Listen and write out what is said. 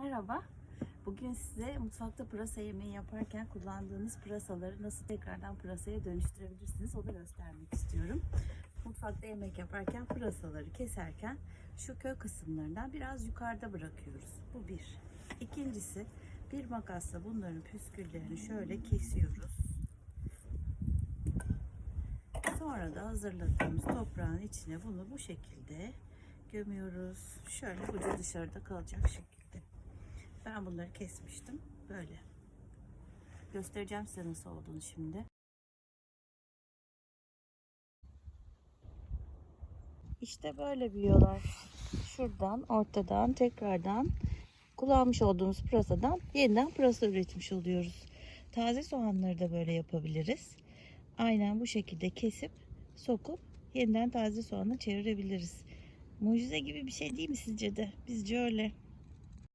Merhaba. Bugün size mutfakta pırasa yemeği yaparken kullandığınız pırasaları nasıl tekrardan pırasaya dönüştürebilirsiniz onu göstermek istiyorum. Mutfakta yemek yaparken pırasaları keserken şu kök kısımlarından biraz yukarıda bırakıyoruz. Bu bir. İkincisi bir makasla bunların püsküllerini şöyle kesiyoruz. Sonra da hazırladığımız toprağın içine bunu bu şekilde gömüyoruz. Şöyle ucu dışarıda kalacak şekilde. Ben bunları kesmiştim. Böyle. Göstereceğim size nasıl olduğunu şimdi. İşte böyle büyüyorlar. Şuradan, ortadan, tekrardan kullanmış olduğumuz pırasadan yeniden pırasa üretmiş oluyoruz. Taze soğanları da böyle yapabiliriz. Aynen bu şekilde kesip sokup yeniden taze soğana çevirebiliriz. Mucize gibi bir şey değil mi sizce de? Bizce öyle.